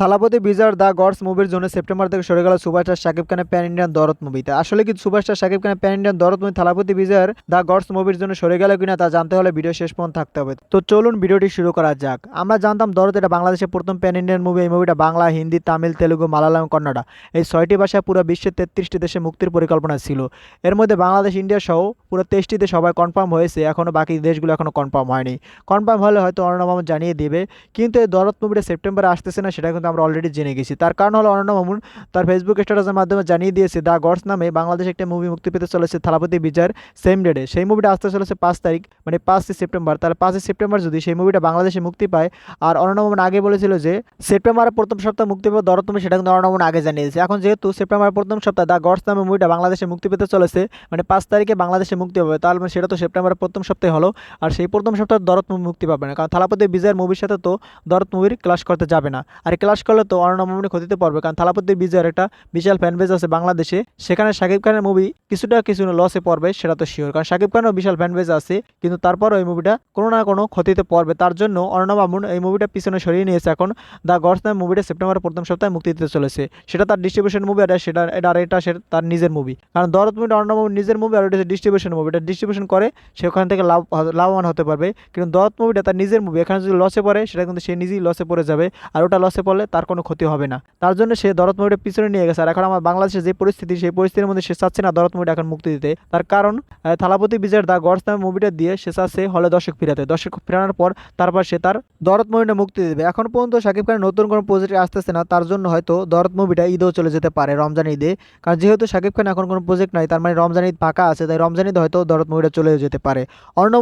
থালাপতি বিজার দ্য গডস মুভির জন্য সেপ্টেম্বর থেকে সরে গেল সুপারস্টার শাকিব খানের প্যান ইন্ডিয়ান দরদ মুভিতে। আসলে কি সুপারস্টার শাকিব খানের pan Indian Dorod movie Thalapathy bizarre the গডস মুভির জন্য সরে গেল কিনা তা জানতে হলে ভিডিও শেষ পর্যন্ত থাকতে হবে। তো চলুন ভিডিওটি শুরু করা যাক। আমরা জানতাম দরদ এটা বাংলাদেশের প্রথম প্যান ইন্ডিয়ান মুভি। এই মুভিটা বাংলা, হিন্দি, তামিল, তেলুগু, মালায়ালাম, কন্নড়া। এই ছয়টি ভাষায় পুরো বিশ্বের তেত্রিশটি দেশে মুক্তির পরিকল্পনা ছিল। এর মধ্যে বাংলাদেশ, ইন্ডিয়া সহ পুরো তেইশটিতে সবাই কনফার্ম হয়েছে। এখনও বাকি দেশগুলো এখনও কনফার্ম হয়নি। কনফার্ম হলে হয়তো অর্ণব জানিয়ে দেবে। কিন্তু এই দরদ মুভিটা সেপ্টেম্বরে আসতেছে না, সেটা কিন্তু আমরা অলরেডি জেনে গেছি। তার কারণ হলো অর্ণব মামুন, তার ফেসবুক স্ট্যাটাসের মাধ্যমে জানিয়ে দিয়েছে, দ্য গডস নামে বাংলাদেশে একটা মুভি মুক্তি পেতে চলেছে, থালাপতি বিজয়ের সেম ডেটে সেই মুভিটা আসতে চলেছে পাঁচ তারিখ মানে পাঁচই সেপ্টেম্বর তাহলে পাঁচই সেপ্টেম্বর যদি সেই মুভিটা বাংলাদেশে মুক্তি পায়, আর অর্ণব মামুন আগে বলেছিল যে সেপ্টেম্বরের প্রথম সপ্তাহে মুক্তি পাবে, দরদ মুভি সেটা কিন্তু অর্ণব মামুন আগে জানিয়েছে এখন যেহেতু সেপ্টেম্বরের প্রথম সপ্তাহে দ্য গডস নামে মুভিটা বাংলাদেশে মুক্তি পেতে চলেছে মানে পাঁচ তারিখে বাংলাদেশে মুক্তি পাবে, তাহলে সেটা তো সেপ্টেম্বরের প্রথম সপ্তাহে হলো, আর সেই প্রথম সপ্তাহে মুভি মুক্তি পাবে না। কারণ থালাপতি বিজয়ের মুভির সাথে তো দরদ মুভির ক্লাস করতে যাবে না। আর ক্লাস করলে তো অর্ণব মামুনি ক্ষতিতে পড়বে। কারণ থালাপতি বিজয়ের একটা বিশাল ফ্যান বেজ আছে বাংলাদেশে। সেখানে শাকিব খানের মুভি কিছুটা কিছু লসে পড়বে, সেটা তো শিওর কারণ শাকিব খানেরও বিশাল ফ্যান বেজ আছে, কিন্তু তারপরও এই মুভিটা কোনো না কোনো ক্ষতিতে পড়বে। তার জন্য অর্ণব এই মুভিটা পিছনে সরিয়ে নিয়েছে এখন। দ্য গডস নামে মুভিটা সেপ্টেম্বরের প্রথম সপ্তাহে মুক্তি দিতে চলেছে। সেটা তার ডিস্ট্রিবিউশন মুভি আর সেটা, এটা আর এটা তার নিজের মুভি কারণ দরদ মুভিটা অর্ণব নিজের মুভি আর এটা ডিস্ট্রিবিউশন মুভি এটা ডিস্ট্রিবিউশন করে সে ওখান থেকে লাভ, লাভবান হতে পারবে। কিন্তু দরদ মুভিটা তার নিজের মুভি এখানে যদি লসে পড়ে, সেটা কিন্তু সে নিজেই লসে পড়ে যাবে। আর ওটা লসে পড়লে তার কোনো ক্ষতি হবে না। তার জন্য সে দরদ মুভিটা পিছনে নিয়ে গেছে। আর এখন আমার বাংলাদেশের যে পরিস্থিতি, সেই পরিস্থিতির মধ্যে সে চাচ্ছে না দরদ মুভিটা এখন মুক্তি দিতে। তার কারণ থালাপতি বিজয়ের দা গডস নামে মুভিটা দিয়ে সে চাচ্ছে হলে দর্শক ফিরাতে। দর্শক ফেরানোর পর তারপর সে তার দরদ মুভিটা মুক্তি দেবে। এখন পর্যন্ত শাকিব খানের নতুন কোনো প্রজেক্ট আসতেছে না। তার জন্য হয়তো দরদ মুভিটা ঈদেও চলে যেতে পারে রমজান ঈদে। কারণ যেহেতু শাকিব খান এখন কোনো প্রজেক্ট নাই, তার মানে রমজান ঈদ ফাঁকা আছে, তাই রমজান ঈদে হয়তো দরদ মুভিটা চলে যেতে পারে।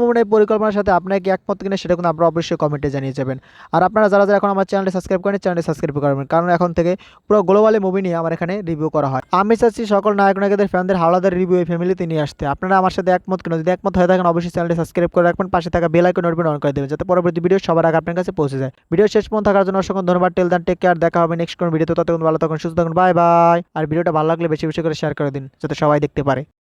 মুভির এই পরিকল্পনার সাথে আপনাকে একমত কিনা সেটা কিন্তু আপনারা অবশ্যই কমেন্টে জানিয়ে যাবেন। আর আপনারা যারা যারা এখন আমার চ্যানেলটি সাবস্ক্রাইব করেন চ্যানেলটি সাবস্ক্রাইব করবেন কারণ এখন থেকে পুরো গ্লোবালি মুভি নিয়ে আমার এখানে রিভিউ করা হয়। আমি চাচ্ছি সকল নায়ক নায়িকাদের ফ্যানদের হাওলাদার রিভিউ এই ফ্যামিলিতে নিয়ে আসতে। আপনারা আমার সাথে একমত কেন? যদি একমত হয়ে থাকেন, অবশ্যই চ্যানেলটি সাবস্ক্রাইব করে রাখবেন। পাশে থাকা বেল আইকন নোটিফিকেশন অন করে দেবেন, যাতে পরবর্তী ভিডিও সবার আগে আপনার কাছে পৌঁছে যায়। ভিডিও শেষ পর্যন্ত থাকার জন্য অসংখ্য ধন্যবাদ। টেল দেন টেক কেয়ার দেখা হবে নেক্সট কোন ভিডিওতে ততক্ষণ ভালো থাকুন, সুস্থ থাকুন। বাই বাই আর ভিডিওটা ভালো লাগলে বেশি বেশি করে শেয়ার করে দিন, যাতে সবাই দেখতে পারে।